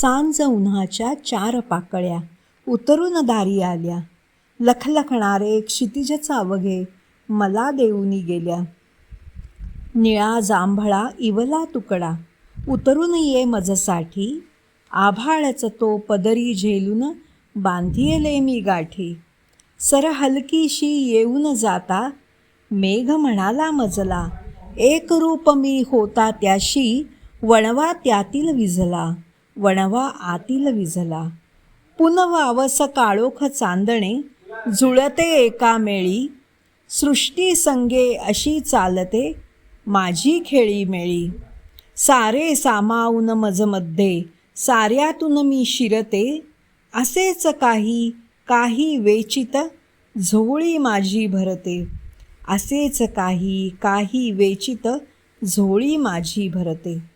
सांज उन्हाच्या चार पाकळ्या उतरून दारी आल्या. लखलखणारे क्षितिजचा अवघे मला देऊनी गेल्या. निळा जांभळा इवला तुकडा. उतरून ये मजसाठी. आभाळच तो पदरी झेलून बांधियले मी गाठी. सर हलकीशी येऊन जाता. मेघ म्हणाला मजला. एक रूप मी होता त्याशी वणवा त्यातील विझला. वणवा आतील विझला. पुनवावस काळोख चांदणे जुळते एका मेळी. सृष्टी संगे अशी चालते माझी खेळी मेळी. सारे सामावून मजमध्ये साऱ्यातून मी शिरते. असेच काही काही वेचित झोळी माझी भरते. असेच काही काही वेचित झोळी माझी भरते.